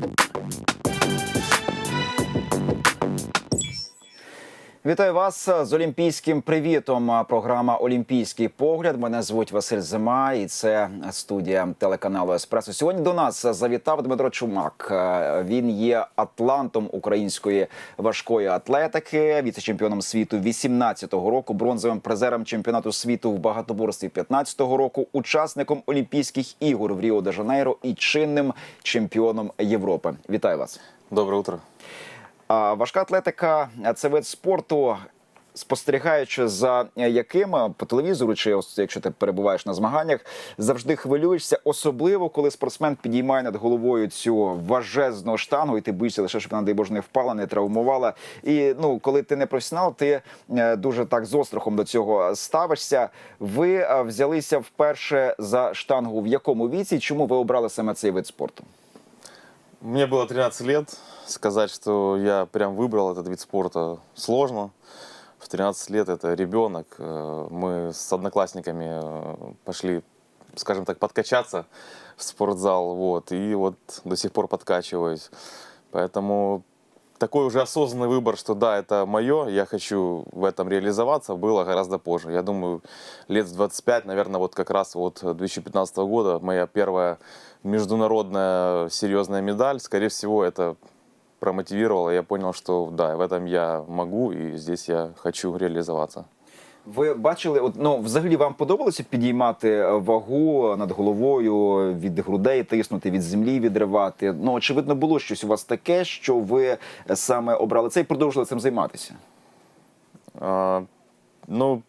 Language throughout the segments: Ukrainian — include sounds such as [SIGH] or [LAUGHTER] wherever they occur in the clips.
Thank you. Вітаю вас з Олімпійським привітом. Програма Олімпійський погляд. Мене звуть Василь Зима, і це студія телеканалу Еспресо. Сьогодні до нас завітав Дмитро Чумак. Він є атлантом української важкої атлетики, віце-чемпіоном світу 18-го року, бронзовим призером чемпіонату світу в багатоборстві 15-го року, учасником Олімпійських ігор в Ріо де Жанейро і чинним чемпіоном Європи. Вітаю вас. Доброе утро. Важка атлетика це вид спорту. Спостерігаючи за яким по телевізору, чи якщо ти перебуваєш на змаганнях, завжди хвилюєшся, особливо коли спортсмен підіймає над головою цю важезну штангу, і ти боїшся лише, щоб вона, дай Боже, не впала, не травмувала. І ну, коли ти не професіонал, ти е, дуже так з острахом до цього ставишся. Ви е, взялися вперше за штангу в якому віці? Чому ви обрали саме цей вид спорту? Мне было 13 лет. Сказать, что я прям выбрал этот вид спорта сложно. В 13 лет это ребенок. Э, Мы с одноклассниками э, пошли, скажем так, подкачаться в спортзал. Вот, и вот до сих пор подкачиваюсь. Поэтому такой уже осознанный выбор, что да, это мое, я хочу в этом реализоваться, было гораздо позже. Я думаю, лет в 25, наверное, вот как раз вот 2015 года моя первая международная серьезная медаль, скорее всего, это промотивировало. Я понял, что да, в этом я могу и здесь я хочу реализоваться. Ви бачили, от, ну взагалі вам подобалося підіймати е, вагу над головою, від грудей тиснути, від землі відривати? Ну очевидно, було щось у вас таке, що ви е, саме обрали це і продовжили цим займатися. А, ну,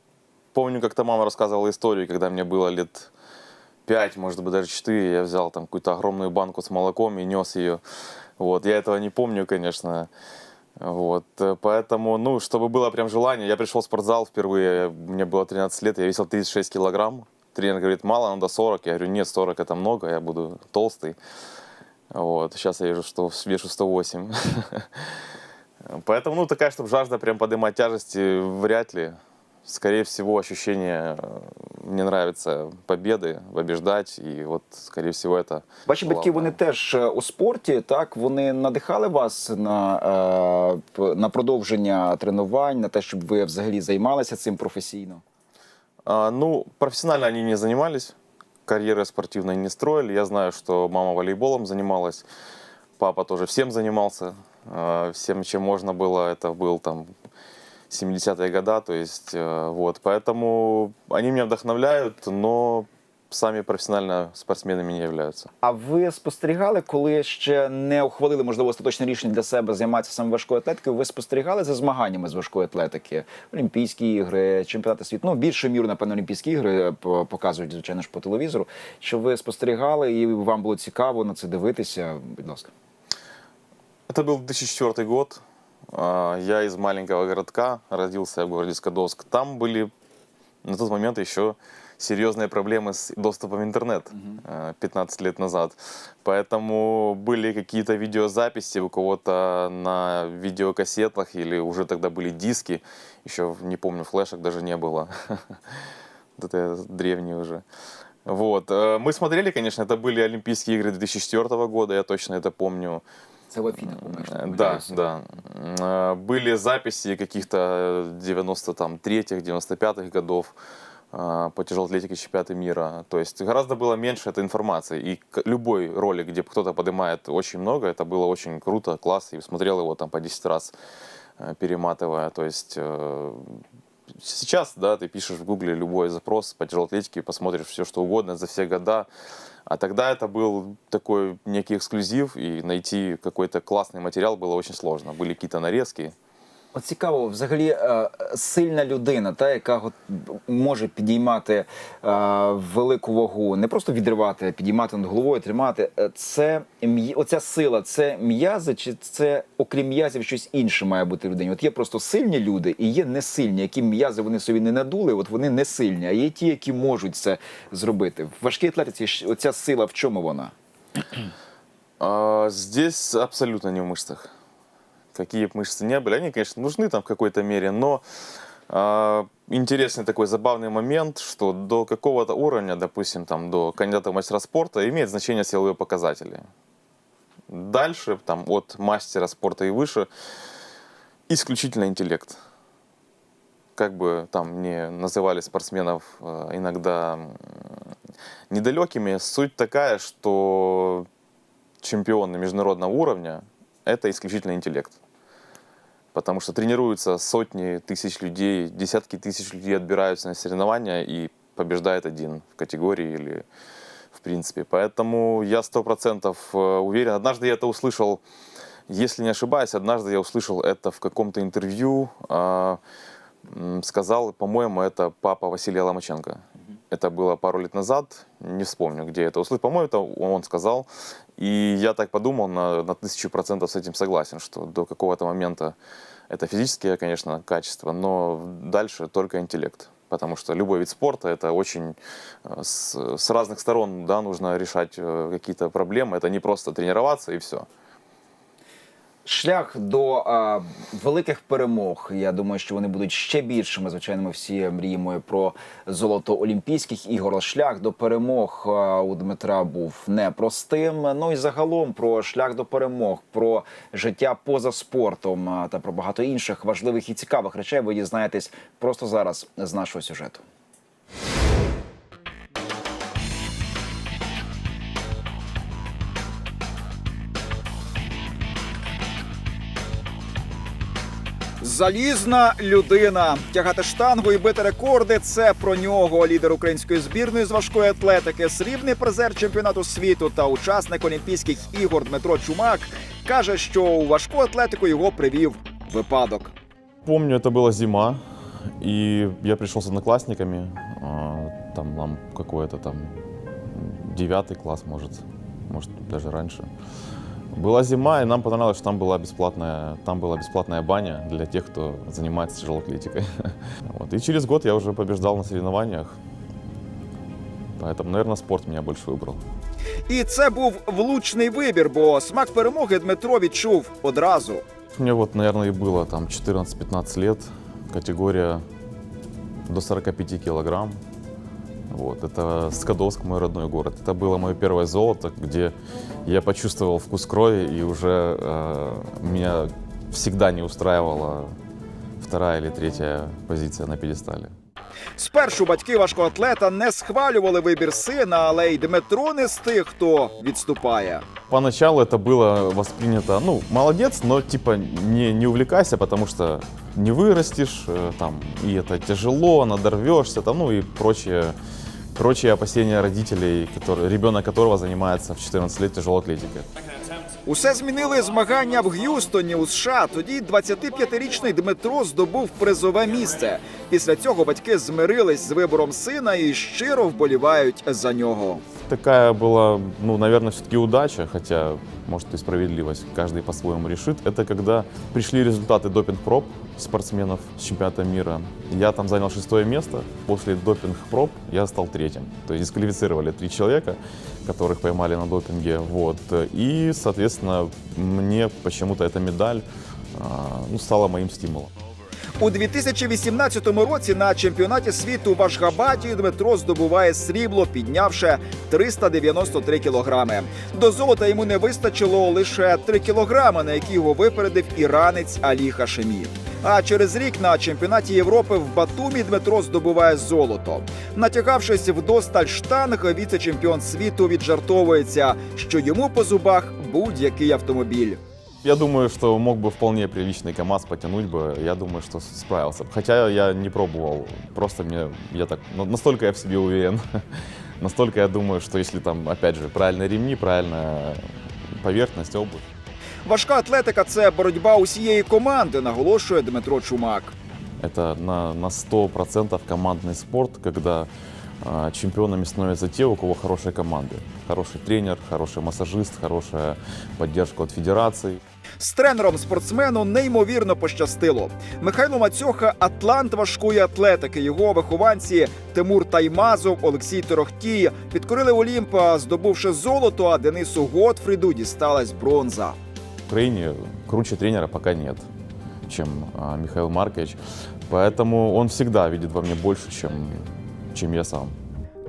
помню, как-то мама рассказывала историю, когда мне было лет 5, может быть, даже 4, я взял там какую-то огромную банку с молоком и нес ее. Вот, я этого не помню, конечно. Вот, э, поэтому, ну, чтобы было прям желание, я пришел в спортзал впервые, мне было 13 лет, я весил 36 килограмм. Тренер говорит, мало, надо 40. Я говорю, нет, 40 это много, я буду толстый. Вот, сейчас я вижу, что вешу 108. [LAUGHS] Поэтому, ну, такая, чтобы жажда прям поднимать тяжести, вряд ли. Скорее всего, ощущение, э, мне нравится победы, побеждать, и вот, скорее всего, это... Ваші батьки главное. вони теж е, у спорті, так вони надихали вас на, е, п- на продовження тренувань, на те, щоб ви взагалі займалися цим професійно. А, ну, профессионально они не занимались, карьеры спортивной не строили. Я знаю, что мама волейболом занималась, папа тоже всем занимался, а, всем, чем можно было. Это был там 70-е года, то есть э, вот. Поэтому они меня вдохновляют, но сами профессионально спортсменами не являются. А ви спостерігали, коли ще не ухвалили можливо остаточне рішення для себе займатися саме важкою атлетикою? Ви спостерігали за змаганнями з важкої атлетики? Олімпійські ігри, чемпіонати світу? Ну більше міру, напевно, Олімпійські ігри е, по- показують звичайно ж по телевізору. Що ви спостерігали і вам було цікаво на це дивитися? Будь ласка. Это был 2004 год. А, Я из маленького городка, родился в городе Скадовск. Там были на тот момент еще серьезные проблемы с доступом в интернет э, 15 лет назад. Поэтому были какие-то видеозаписи у кого-то на видеокассетах или уже тогда были диски. Еще, не помню, флешек даже не было. [LAUGHS] Это я древний уже. Вот. э, Мы смотрели, конечно, это были Олимпийские игры 2004 года, я точно это помню. Це в Афінах, Э, Да, да. Э, Были записи каких-то 93-х, 95-х годов э, по тяжелой атлетике чемпионата мира. То есть гораздо было меньше этой информации. И любой ролик, где кто-то поднимает очень много, это было очень круто, класс. И смотрел его там по 10 раз, э, перематывая. То есть э, сейчас, да, ты пишешь в гугле любой запрос по тяжелой атлетике, посмотришь все, что угодно за все года. А тогда это был такой некий эксклюзив, и найти какой-то классный материал было очень сложно. Были какие-то нарезки. От цікаво, взагалі е, сильна людина, та яка може підіймати е, велику вагу, не просто відривати, а підіймати над головою, тримати. Е, Це оця сила, це м'язи, чи це окрім м'язів щось інше має бути в людині? От є просто сильні люди і є несильні, які м'язи вони собі не надули, от вони не сильні, а є ті, які можуть це зробити. В важкій атлетиці оця сила в чому вона? Здесь абсолютно не в мышцах. Какие бы мышцы не были, они, конечно, нужны там в какой-то мере, но а, интересный такой забавный момент, что до какого-то уровня, допустим, там до кандидата в мастера спорта, имеет значение силовые показатели. Дальше, там, от мастера спорта и выше, исключительно интеллект. Как бы там не называли спортсменов э, иногда недалекими, суть такая, что чемпионы международного уровня – это исключительно интеллект. Потому что тренируются сотни тысяч людей, десятки тысяч людей отбираются на соревнования и побеждает один в категории или в принципе. Поэтому я сто процентов э, уверен. Однажды я это услышал, если не ошибаюсь, однажды я услышал это в каком-то интервью. а, Сказал, по-моему, это папа Василия Ломаченко. Это было пару лет назад, не вспомню, где это услышал. По-моему, это он сказал. И я так подумал, на, на тысячу процентов с этим согласен, что до какого-то момента это физические, конечно, качества, но дальше только интеллект. Потому что любой вид спорта это очень э, с, с разных сторон да, нужно решать э, какие-то проблемы. Это не просто тренироваться и все. Шлях до а, великих перемог. Я думаю, що вони будуть ще більшими. Звичайно, ми всі мріємо про золото Олімпійських ігор. Шлях до перемог а, у Дмитра був непростим. Ну і загалом про шлях до перемог, про життя поза спортом а, та про багато інших важливих і цікавих речей. Ви дізнаєтесь просто зараз з нашого сюжету. Залізна людина. Тягати штангу і бити рекорди це про нього. Лідер української збірної з важкої атлетики, срібний призер чемпіонату світу та учасник Олімпійських ігор Дмитро Чумак каже, що у важку атлетику його привів випадок. Помню, это была зима, и я пришел с одноклассниками, а, там нам какой-то там девятый класс, может, может даже раньше. Была зима, и нам понравилось, что там была бесплатная, там была бесплатная баня для тех, кто занимается тяжелой атлетикой. [LAUGHS] Вот. И через год я уже побеждал на соревнованиях. Поэтому, наверное, спорт меня больше выбрал. І це був влучний вибір, бо смак перемоги Дмитро відчув одразу. Мне вот, наверное, и было там 14-15 лет, категория до 45 килограмм. Вот, это Скадовск, мой родной город. Это было мое первое золото, где я почувствовал вкус крови, и уже э, меня всегда не устраивала вторая или третья позиция на пьедестале. Спершу батьки важкоатлета не схвалювали вибір сина, але й Дмитро не з тих, хто відступає. Поначалу это было воспринято, ну, молодец, но типа не, не увлекайся, потому что не вырастешь, э, там, и это тяжело, надорвешься, там, ну и прочие, прочие опасения родителей, который, ребенок которого занимается в 14 лет тяжелой атлетикой. Усе змінили змагання в Г'юстоні у США. Тоді 25-річний Дмитро здобув призове місце. Після цього батьки змирились з вибором сина і щиро вболівають за нього. Така була, ну, наверное, все-таки удача, хотя, может, и справедливость, каждый по-своему решит. Это когда пришли результаты допинг-проб спортсменов с чемпионата мира. Я там занял шестое место. После допинг-проб я стал третьим. То есть дисквалифицировали три человека, которых поймали на допинге. Вот. И, соответственно, мне почему-то эта медаль а, ну, стала моим стимулом. У 2018 році на чемпіонаті світу в Ашгабаді Дмитро здобуває срібло, піднявши 393 кілограми. До золота йому не вистачило лише 3 кілограми, на які його випередив іранець Алі Хашемі. А через рік на чемпіонаті Європи в Батумі Дмитро здобуває золото. Натягавшись вдосталь штанг, віце-чемпіон світу віджартовується, що йому по зубах будь-який автомобіль. Я думаю, что мог бы вполне приличный КАМАЗ потянуть бы. Я думаю, что справился. Хотя я не пробовал. Просто мне, я так, ну, настолько я в себе уверен. [LAUGHS] Настолько я думаю, что если там, опять же, правильные ремни, правильная поверхность, обувь. Важка атлетика це боротьба усієї команди, наголошує Дмитро Чумак. Это на, на 100% командный спорт, когда а, чемпионами становятся те, у кого хорошие команды. Хороший тренер, хороший массажист, хорошая поддержка от федераций. З тренером спортсмену неймовірно пощастило. Михайло Мацьоха атлант важкої атлетики. Його вихованці Тимур Таймазов, Олексій Торохтій підкорили Олімп, здобувши золото, а Денису Готфріду дісталась бронза. В Украине круче тренера пока нет, чем Михаил Маркович. Поэтому он всегда видит во мне больше, чем, чем я сам.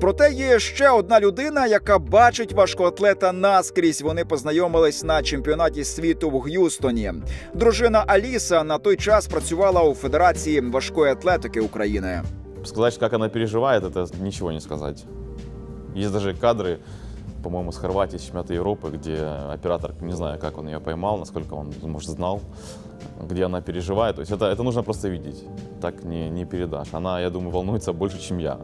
Проте є ще одна людина, яка бачить важкоатлета наскрізь. Вони познайомились на чемпіонаті світу в Г'юстоні. Дружина Аліса на той час працювала у Федерації важкої атлетики України. Сказати, як вона переживає, це нічого не сказати. Є навіть кадры, по-моему, с Хорватии, с чемпионата Европы, где оператор, не знаю, как он ее поймал, насколько он, может, знал, где она переживает. То есть это, это нужно просто видеть. Так не, не передашь. Она, я думаю, волнуется больше, чем я.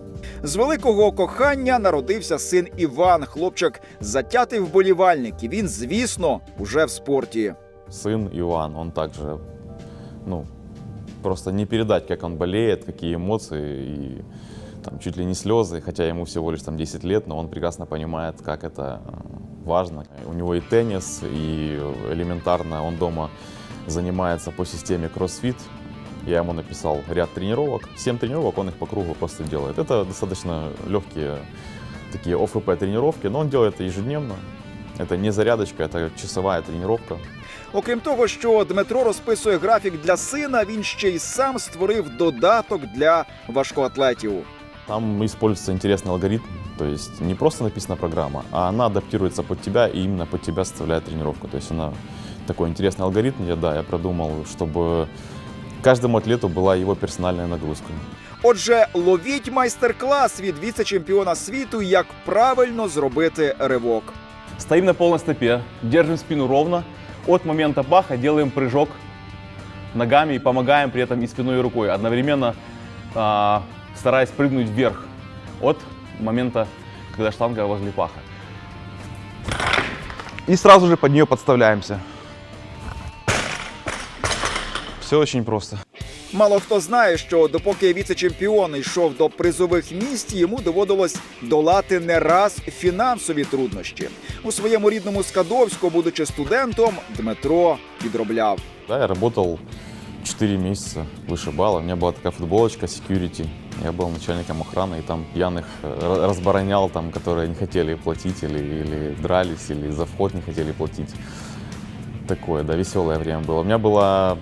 З великого кохання народився син Іван. Хлопчик затятий вболівальник. І він, звісно, уже в спорті. Сын Иван, он также, ну, просто не передать, как он болеет, какие эмоции и там чуть ли не слезы, хотя ему всего лишь там 10 лет, но он прекрасно понимает, как это э, важно. У него и теннис, и элементарно он дома занимается по системе кроссфит. Я ему написал ряд тренировок, 7 тренировок, он их по кругу просто делает. Это достаточно легкие такие ОФП тренировки, но он делает это ежедневно. Это не зарядочка, это часовая тренировка. Окрім того, що Дмитро розписує графік для сина, він ще й сам створив додаток для важкоатлетів. Там используется интересный алгоритм, то есть не просто написана программа, а она адаптируется под тебя и именно под тебя составляет тренировку. То есть она такой интересный алгоритм, я, да, я продумал, чтобы каждому атлету была его персональная нагрузка. Отже, ловіть майстер-клас від віце-чемпіона світу, як правильно зробити ривок. Стоим на полной стопе, держим спину ровно. От момента баха делаем прыжок ногами и помогаем при этом и спиной, и рукой. Одновременно а, стараясь прыгнуть вверх от момента, когда штанга возле паха. И сразу же под нее подставляемся. Все очень просто. Мало хто знає, що допоки віце-чемпіон йшов до призових місць, йому доводилось долати не раз фінансові труднощі. У своєму рідному Скадовську, будучи студентом, Дмитро підробляв. Да, я работал 4 месяца выше балла. У меня была такая футболочка security. Я был начальником охраны, и там пьяных э, ра- разборонял, там, которые не хотели платить, или, или дрались, или за вход не хотели платить. Такое, да, веселое время было. У меня была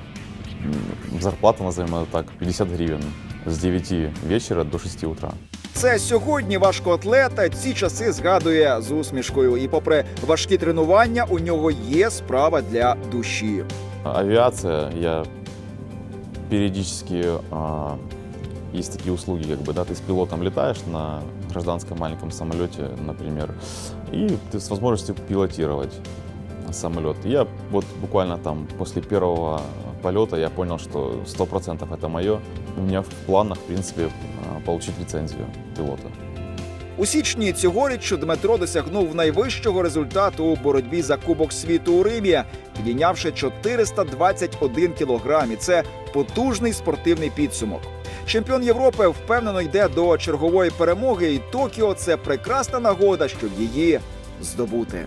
м, зарплата, назовем это так, 50 гривен с 9 вечера до 6 утра. Це сьогодні важкоатлета ці часи згадує з усмішкою. І попри важкі тренування, у нього є справа для душі. Авиация, я периодически а, есть такие услуги, как бы, да, ты с пилотом летаешь на гражданском маленьком самолете, например, и ты с возможностью пилотировать самолет. И Я вот буквально там после первого полета я понял, что 100% это мое. У меня в планах, в принципе, а, получить лицензию пилота. У січні цьогоріч Дмитро досягнув найвищого результату у боротьбі за Кубок світу у Римі, підійнявши 421 кілограм. І це потужний спортивний підсумок. Чемпіон Європи впевнено йде до чергової перемоги, і Токіо це прекрасна нагода, щоб її здобути.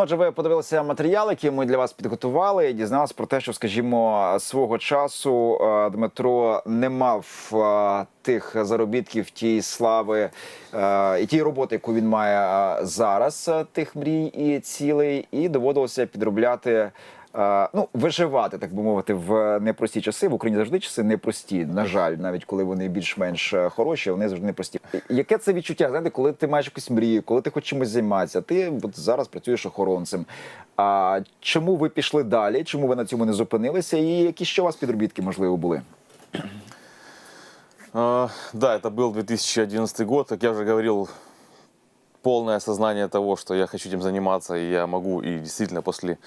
Отже, ви подивилися матеріал, який ми для вас підготували, і дізналися про те, що, скажімо, свого часу е, Дмитро не мав е, тих заробітків, тієї слави е, і тієї роботи, яку він має зараз, тих мрій і цілей, і доводилося підробляти. е, Ну, виживати, так би мовити, в непрості часи. В Україні завжди часи непрості. На жаль, навіть коли вони більш-менш е, хороші, вони завжди непрості. Яке це відчуття? Знаєте, коли ти маєш якусь мрію, коли ти хочеш чимось займатися, ти от зараз працюєш охоронцем. А чому ви пішли далі? Чому ви на цьому не зупинилися? І які ще у вас підробітки можливо були? А, Да, это был 2011 год. Как я уже говорил, полное осознание того, что я хочу этим заниматься, и я могу. И действительно после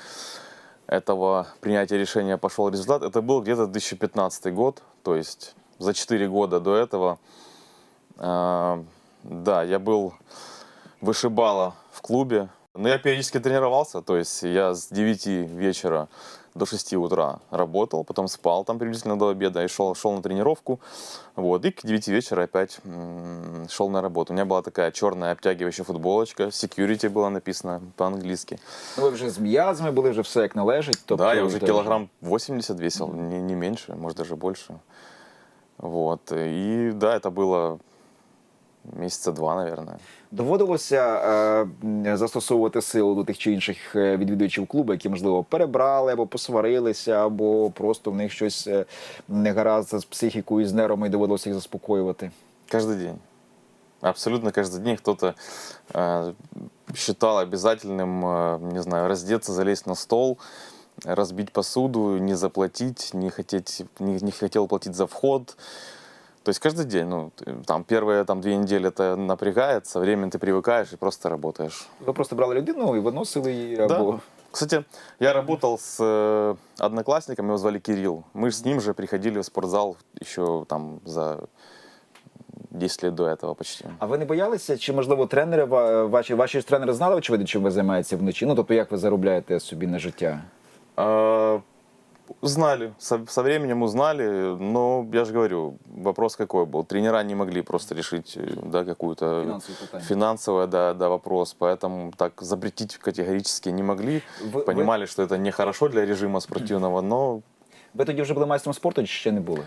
этого принятия решения пошел результат. Это был где-то 2015 год, то есть за 4 года до этого. А, Да, я был вышибала в клубе. Но я периодически тренировался, то есть я с 9 вечера до 6 утра работал, потом спал там приблизительно до обеда и шел, шел на тренировку. Вот, и к 9 вечера опять м, шел на работу. У меня была такая черная обтягивающая футболочка, security было написано по-английски. Ну, ви вже з м'язами були, вже все як належить. Тобто, да, я уже то- килограмм 80 весил, не, не меньше, может даже больше. Вот, и да, это было месяца два, наверное. Доводилося е, м, застосовувати силу до тих чи інших е, відвідувачів клубу, які можливо перебрали або посварилися, або просто в них щось е, не гаразд з психікою, з нервами, і доводилося їх заспокоювати. Каждый день. Абсолютно каждый день кто-то э, считал обязательным, э, не знаю, раздеться, залезть на стол, разбить посуду, не заплатить, не, хотеть, не, не хотел платить за вход. То есть каждый день, ну, ты- там первые там, две недели это напрягает, со временем ты привыкаешь и просто работаешь. Ви просто брали людину і виносили її або. Да. Кстати, я работал с э, одноклассником, его звали Кирилл. Мы с ним же приходили в спортзал еще там за 10 лет до этого почти. А ви не боялися, чи можливо тренери ва- ваші ваші ж тренери знали, очевидно, чим ви займаєтеся вночі? Ну тобто, як ви заробляєте собі на життя? А, Знали, со, со временем узнали, но я же говорю, вопрос какой был. Тренера не могли просто решить э, да, какую-то Фінансові питання. финансовый да, да, вопрос, поэтому так запретить категорически не могли. Вы- Понимали, что это нехорошо для режима спортивного, но Ви тоді вже були майстром спорту, чи ще не були?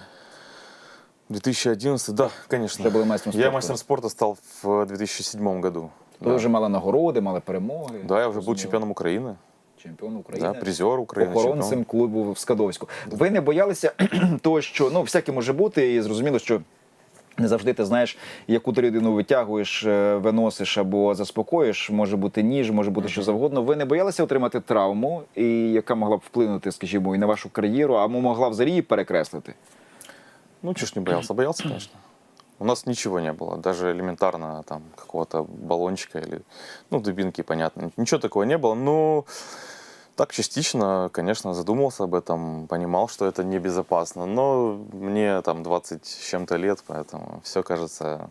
2011, да, конечно. Вже були майстром спорту. Я мастером спорта стал в 2007 году. Ви Да. вже мали нагороди, мали перемоги. Да, я уже был Розуміло. чемпионом Украины, Чемпіон України. да, призер Украины. охоронцем чемпион. клубу в Скадовську. Ви не боялися [CLEARS THROAT] того, що ну всяке може бути, і зрозуміло, що. Не завжди ти знаєш, яку ти людину витягуєш, е, виносиш або заспокоїш. Може бути ніж, може бути що завгодно. Ви не боялися отримати травму, і яка могла б вплинути, скажімо, і на вашу кар'єру, або могла взагалі її перекреслити. Ну, чё ж не боялся? Боялся, конечно. У нас ничего не было, даже элементарно там какого-то баллончика или, ну, дубинки, понятно. Ничего такого не было, но так частично, конечно, задумался об этом, понимал, что это небезопасно, но мне там 20 с чем-то лет, поэтому все кажется,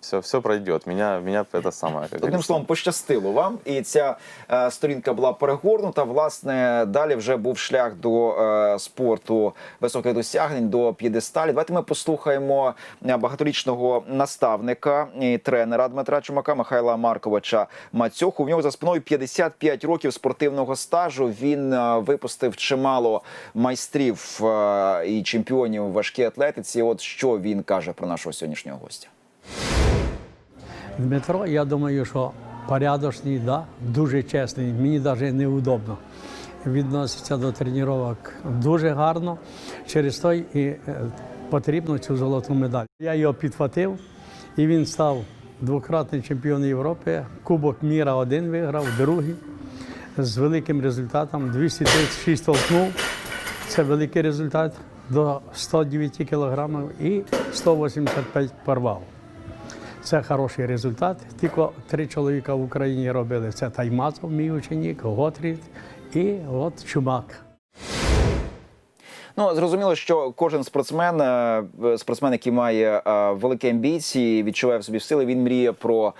все, все пройдет. Меня, меня это самое, как Одним говорится. словом, пощастило вам, і ця е, сторінка була перегорнута. Власне, далі вже був шлях до е, спорту високих досягнень, до п'єдесталі. Давайте ми послухаємо е, багаторічного наставника і тренера Дмитра Чумака Михайла Марковича Мацьоху. В нього за спиною 55 років спортивного стажу. Він е, випустив чимало майстрів е, і чемпіонів в важкій атлетиці. От що він каже про нашого сьогоднішнього гостя. Дмитро, я думаю, що порядочний, да, дуже чесний. Мені навіть неудобно. Відноситься до тренувань дуже гарно. Через то і е, потрібно цю золоту медаль. Я його підхватив, і він став двократний чемпіон Європи. Кубок міра один виграв, другий з великим результатом 236 толкнув. Це великий результат до 109 кілограмів і 185 порвав. Це хороший результат. Тільки три чоловіка в Україні робили. Це Таймазов, мій ученик, Готрід і от Чумак. Ну зрозуміло, що кожен спортсмен, е, спортсмен, який має е, великі амбіції, відчуває в собі сили, він мріє про.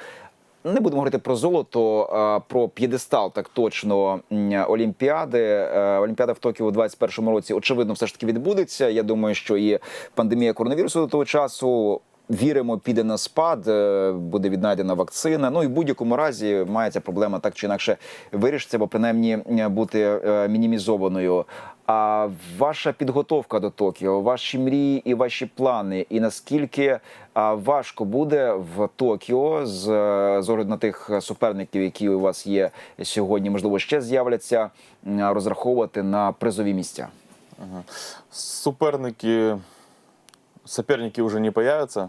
Не будемо говорити про золото, про п'єдестал, так точно Олімпіади. Е, Олімпіада в Токіо у 2021 році очевидно все ж таки відбудеться. Я думаю, що і пандемія коронавірусу до того часу. Віримо, піде на спад, е, буде віднайдена вакцина. Ну і в будь-якому разі має ця проблема так чи інакше вирішиться, або принаймні е, бути е, мінімізованою. А ваша підготовка до Токіо, ваші мрії і ваші плани, і наскільки важко буде в Токіо з, з огляду на тих суперників, які у вас є сьогодні, можливо, ще з'являться, розраховувати на призові місця. Суперники, соперники уже не появятся,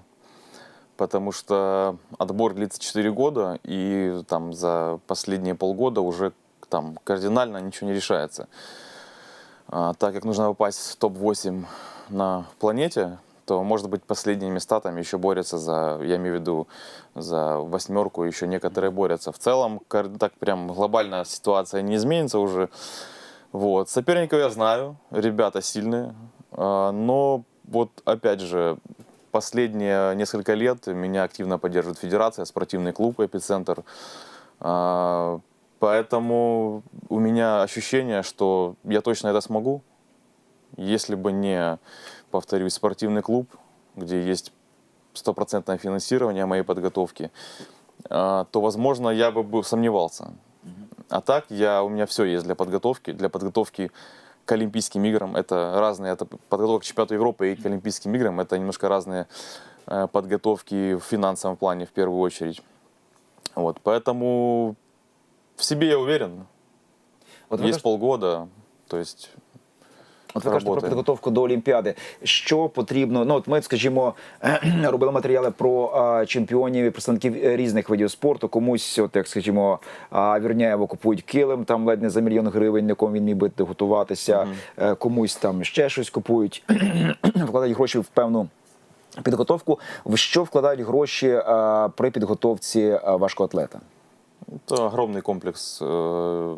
потому что отбор длится 4 года, и там за последние полгода уже там кардинально ничего не решается. А, так как нужно попасть в топ-8 на планете, то, может быть, последние места там еще борются за, я имею в виду, за восьмерку, еще некоторые борются. В целом, так прям глобально ситуация не изменится уже. Вот. Соперников я знаю, ребята сильные, а, но вот опять же, последние несколько лет меня активно поддерживает федерация, спортивный клуб «Эпицентр». А, Поэтому у меня ощущение, что я точно это смогу, если бы не, повторюсь, спортивный клуб, где есть стопроцентное финансирование моей подготовки, а, то, возможно, я бы сомневался. А так я, у меня все есть для подготовки. Для подготовки к Олимпийским играм это разные, это подготовка к чемпионату Европы и к Олимпийским играм это немножко разные э, подготовки в финансовом плане в первую очередь. Вот, поэтому в себе я уверен. От ви Есть кажете- полгода, то есть От ви кажете про Работаємо. підготовку до Олімпіади. Що потрібно? Ну от ми, скажімо, [CLEARS THROAT] робили матеріали про а, чемпіонів і представників е, різних видів спорту. Комусь, от як скажімо, а, Вірняєво купують килим там ледь не за мільйон гривень, на якому він міг би готуватися. Е, Комусь там ще щось купують, [CLEARS THROAT] вкладають гроші в певну. Підготовку в що вкладають гроші а, при підготовці а, важкоатлета? Это огромный комплекс э,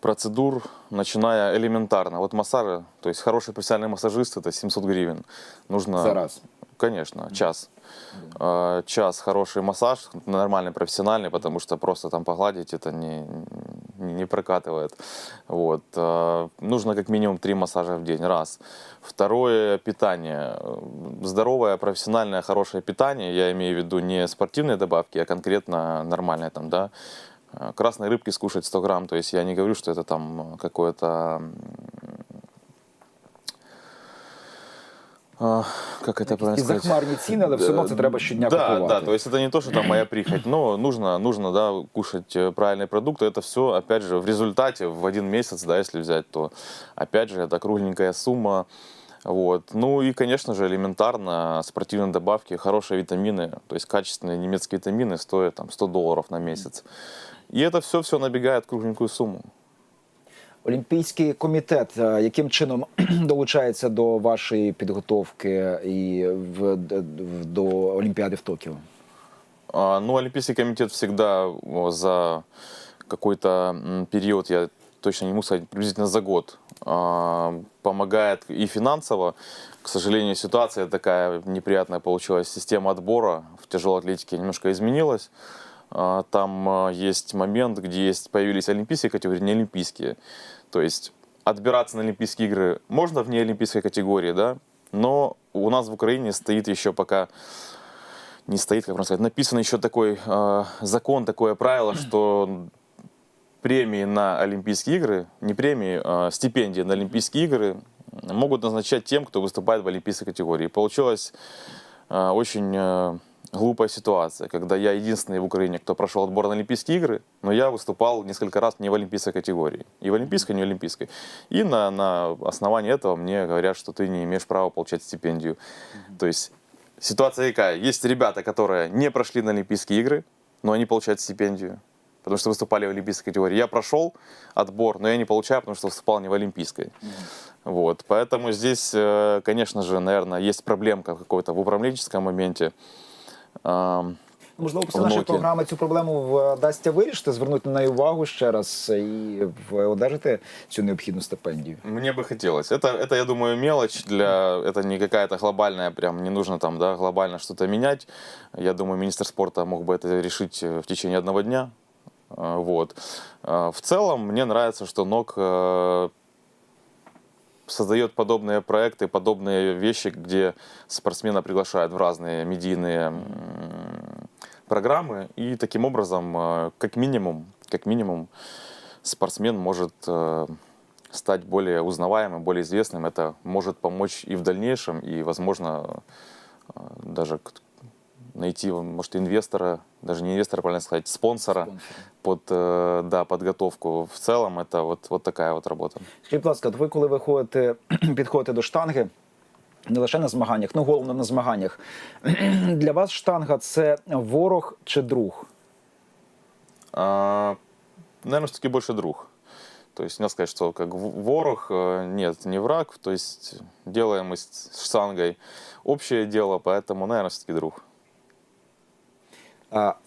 процедур, начиная элементарно. Вот массажи, то есть хороший профессиональный массажист это 700 гривен. Нужно... За раз? Конечно, час. Э, час хороший массаж, нормальный, профессиональный, потому что просто там погладить это не, не, не прокатывает. Вот. Э, Нужно как минимум три массажа в день, раз. Второе, питание. Э, Здоровое, профессиональное, хорошее питание, я имею в виду не спортивные добавки, а конкретно нормальное там, да, Э, красной рыбки скушать 100 грамм, то есть я не говорю, что это там какое-то м, а, как это правильно І сказать? захмарні ціни, але все одно це треба щодня да, купувати. Да, то есть это не то, что там моя прихоть, но нужно, нужно да, кушать э, правильные продукты. Это все, опять же, в результате в один месяц, да, если взять, то, опять же, это кругленькая сумма. Вот. Ну и, конечно же, элементарно спортивные добавки, хорошие витамины, то есть качественные немецкие витамины стоят там 100 долларов на месяц. И это все-все набегает в кругленькую сумму. Олімпійський комітет е, яким чином [CLEARS THROAT] долучається до вашої підготовки і в, д- в- до Олімпіади в Токіо? А, Ну, Олимпийский комитет всегда о, за какой-то м, период, я точно не могу сказать, приблизительно за год, а, помогает и финансово. К сожалению, ситуация такая неприятная получилась. Система отбора в тяжелой атлетике немножко изменилась. А, Там а, есть момент, где есть, появились олимпийские категории, не олимпийские. То есть отбираться на Олимпийские игры можно в неолимпийской категории, да, но у нас в Украине стоит еще пока не стоит, как можно сказать, написан еще такой э, закон, такое правило, что премии на Олимпийские игры, не премии, а стипендии на Олимпийские игры могут назначать тем, кто выступает в олимпийской категории. И получилась э, очень э, глупая ситуация, когда я единственный в Украине, кто прошел отбор на Олимпийские игры, но я выступал несколько раз не в олимпийской категории. И в олимпийской, не в олимпийской. И на, на основании этого мне говорят, что ты не имеешь права получать стипендию. То есть ситуация какая? Есть ребята, которые не прошли на Олимпийские игры, но они получают стипендию, потому что выступали в олимпийской категории. Я прошел отбор, но я не получаю, потому что выступал не в олимпийской. Вот, поэтому здесь, э, конечно же, наверное, есть проблемка какой-то в управленческом моменте. Ам, Можливо, після В нашої Нокі. програми цю проблему вдасться вирішити, звернути на неї увагу ще раз і в- одержати цю необхідну стипендію. Мне бы хотелось. Это, это, я думаю, мелочь для... Это не какая-то глобальная, прям не нужно там, да, глобально что-то менять. Я думаю, министр спорта мог бы это решить э, в течение одного дня. А, Вот. А, В целом, мне нравится, что НОК э, создает подобные проекты, подобные вещи, где спортсмена приглашают в разные медийные программы. И таким образом, э, как минимум, как минимум, спортсмен может э, стать более узнаваемым, более известным. Это может помочь и в дальнейшем, и, возможно, э, даже найти, может, инвестора, даже не инвестора, правильно сказать, спонсора, под э, да, подготовку. В целом это вот, вот такая вот работа. Скажіть, будь ласка, от ви коли виходите, [CLEARS THROAT] підходите до штанги, не лише на змаганнях, ну головне на змаганнях. [CLEARS THROAT] Для вас штанга це ворог чи друг? А, наверное, все-таки больше друг. То есть, нельзя сказать, что как в- ворог, э, нет, не враг. То есть, делаем мы с штангой общее дело, поэтому, наверное, все-таки друг.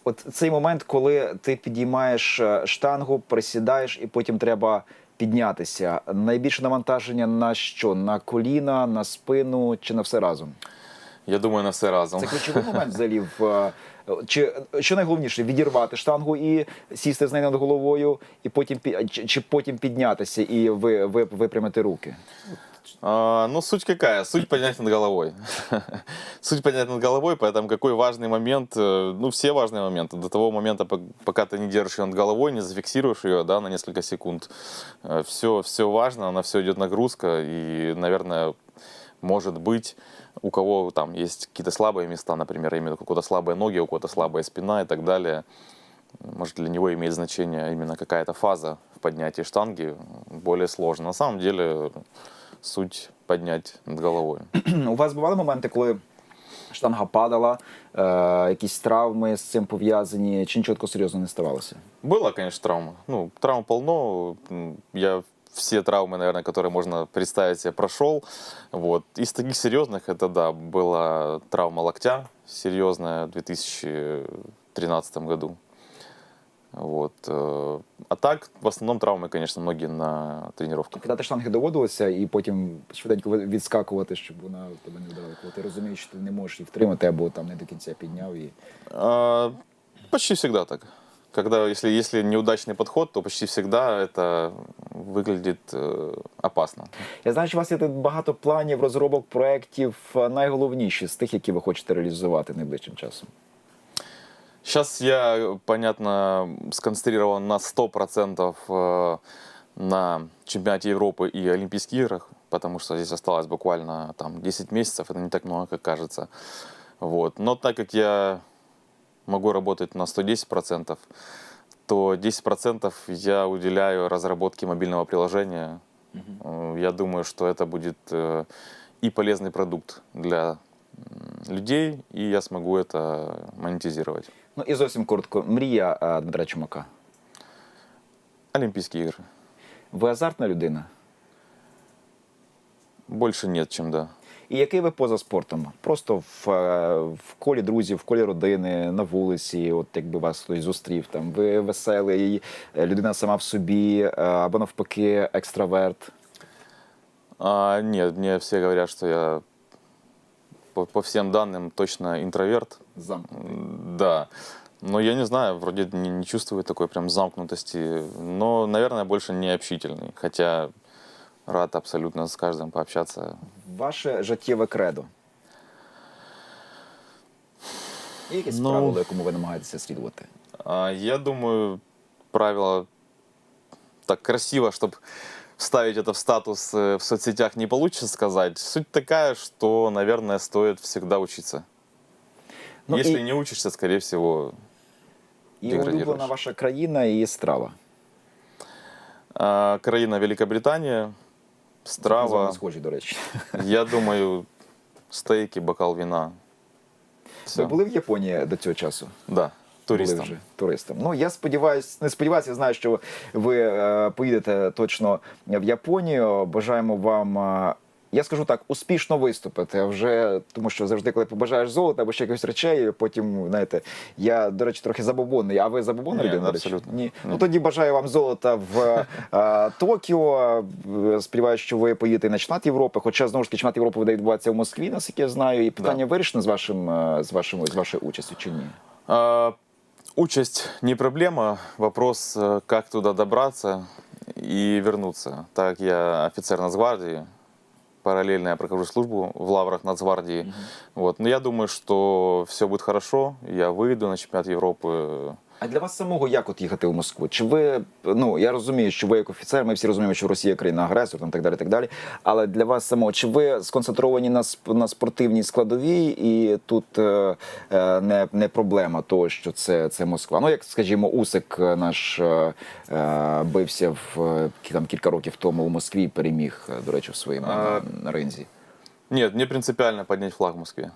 От цей момент, коли ти підіймаєш е, штангу, присідаєш і потім треба піднятися. Найбільше навантаження на що? На коліна, на спину чи на все разом? Я думаю, на все разом. Це ключовий момент взагалі в. е, Чи що найголовніше відірвати штангу і сісти з нею над головою, і потім чи потім піднятися і ви, ви, випрямити руки? А, ну, суть какая? Суть поднять над головой. [LAUGHS] суть поднять над головой, поэтому какой важный момент, э, ну, все важные моменты. До того момента, пок- пока ты не держишь ее над головой, не зафиксируешь ее, да, на несколько секунд. Все, все важно, на все идет нагрузка, и, наверное, Может быть, у кого там есть какие-то слабые места, например, виду, у кого-то слабые ноги, у кого-то слабая спина и так далее. Может, для него имеет значение именно какая-то фаза в поднятии штанги более сложно. На самом деле суть поднять над головой. [CLEARS THROAT] У вас бували моменти, коли штанга падала, е, якісь травми з цим пов'язані, чи нічого такого серйозного не ставалося? Была, конечно, травма. Ну, травм полно. М, Я все травмы, наверное, которые можно представить себе, прошел. Вот. Из таких серьезных, это, да, была травма локтя серьезная в 2013 году. Вот. э, А так, в основном травмы, конечно, многие на тренировках. Кидати штанги доводилося і потім швиденько ви- відскакувати, щоб вона тебе не вдарила. Коли ти розумієш, що ти не можеш її втримати, або там не до кінця підняв і. А, Почти всегда так. Когда, если, если неудачный подход, то почти всегда это выглядит э, опасно. Я знаю, що у вас є тут багато планів, розробок, проєктів. А Найголовніші з тих, які ви хочете реалізувати найближчим часом. Сейчас я, понятно, сконцентрирован на 100% э, на чемпионате Европы и Олимпийских играх, потому что здесь осталось буквально там 10 месяцев, это не так много, как кажется. Вот. Но так как я могу работать на 110%, то 10% я уделяю разработке мобильного приложения. Э, Я думаю, что это будет э, и полезный продукт для людей, и я смогу это монетизировать. Ну і зовсім коротко, мрія е, Дмитра Чумака. Олимпийские игры. Ви азартна людина. Больше нет, чем да. І який ви поза спортом? Просто в, е, в колі друзів, в колі родини, на вулиці, от якби вас хтось зустрів, там ви веселий, е, людина сама в собі, або навпаки, екстраверт. А, нет, мне все говорят, что я по, по всем данным точно интроверт. Замкнутий. М, Да. Но я не знаю, вроде не, не чувствую такой прям замкнутости. Но, наверное, больше не общительный. Хотя рад абсолютно с каждым пообщаться. Ваше життєве кредо. Є якесь Ну- правило, якому ви намагаєтеся слідувати? А, Я думаю, правило так красиво, чтобы вставить это в статус э, в соцсетях не получится сказать. Суть такая, что, наверное, стоит всегда учиться. Ну, Если і, не учишься, скорее всего, і деградіруєш. улюблена ваша країна і страва. а, країна Великобритания, З вами страва, схожі, до речі. [LAUGHS] я думаю, стейки, бокал вина. Ви Все. були в Японії до цього часу? Да, Туристом. Були вже туристом. Ну я сподіваюся, не сподіваюся, я знаю, що ви е, поїдете точно в Японію. Бажаємо вам. е, я скажу так, успішно виступити вже, тому що завжди, коли побажаєш золота або ще якихось речей, потім знаєте, я до речі трохи забобонний. А ви забобонна Ні, людина? абсолютно. Ні. Ну тоді бажаю вам золота в е, Токіо. Е, Сподіваюся, що ви поїдете на чемпіонат Європи. Хоча знову ж таки чемпіонат Європи буде відбуватися в Москві, наскільки я знаю, і питання вирішено з вашим е, з вашим з вашою участю чи ні? А, участь не проблема, вопрос, э, как туда добраться и вернуться. Так как я офицер Нацгвардии, параллельно я прохожу службу в лаврах Нацгвардии. Вот. Но я думаю, что все будет хорошо, я выйду на чемпионат Европы. а для вас самого як от їхати в Москву? Чи ви ну я розумію, що ви як офіцер, ми всі розуміємо, що Росія країна агресор, там так далі, так далі. Але для вас самого, чи ви сконцентровані на на спортивній складовій, і тут е, е, не, не проблема того, що це, це Москва? Ну як скажімо, Усик е, наш е, е, бився в там кілька років тому в Москві, переміг, до речі, в своєму А, ринзі. Нет, мне принципиально поднять флаг в Москве.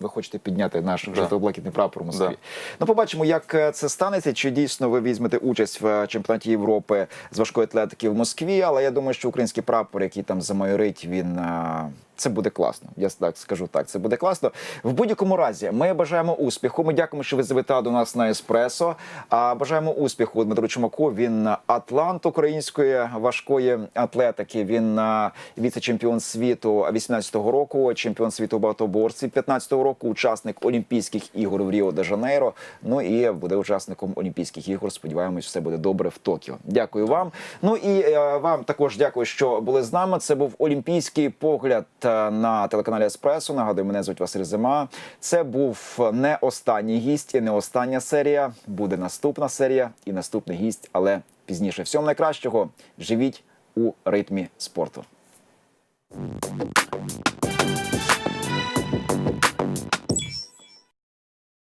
Ви хочете підняти наш Да. жовто-блакитний прапор у Москві. Да. Ну, побачимо, як е, це станеться. Чи дійсно ви візьмете участь в е, чемпіонаті Європи з важкої атлетики в Москві? Але я думаю, що український прапор, який там замайорить, він е, це буде класно. Я так скажу так. Це буде класно. В будь-якому разі, ми бажаємо успіху. Ми дякуємо, що ви завітали до нас на еспресо. А бажаємо успіху Дмитру Чумаку. Він атлант української важкої атлетики. Він е, віце-чемпіон світу 18-го року, чемпіон світу багатоборців 15-го року, учасник Олімпійських ігор в Ріо де Жанейро. Ну і буде учасником Олімпійських ігор. Сподіваємось, все буде добре в Токіо. Дякую вам. Ну і е, вам також дякую, що були з нами. Це був олімпійський погляд на телеканалі Еспресо. Нагадую, мене звуть Василь Зима. Це був не останній гість і не остання серія. Буде наступна серія і наступний гість, але пізніше. Всього найкращого. Живіть у ритмі спорту.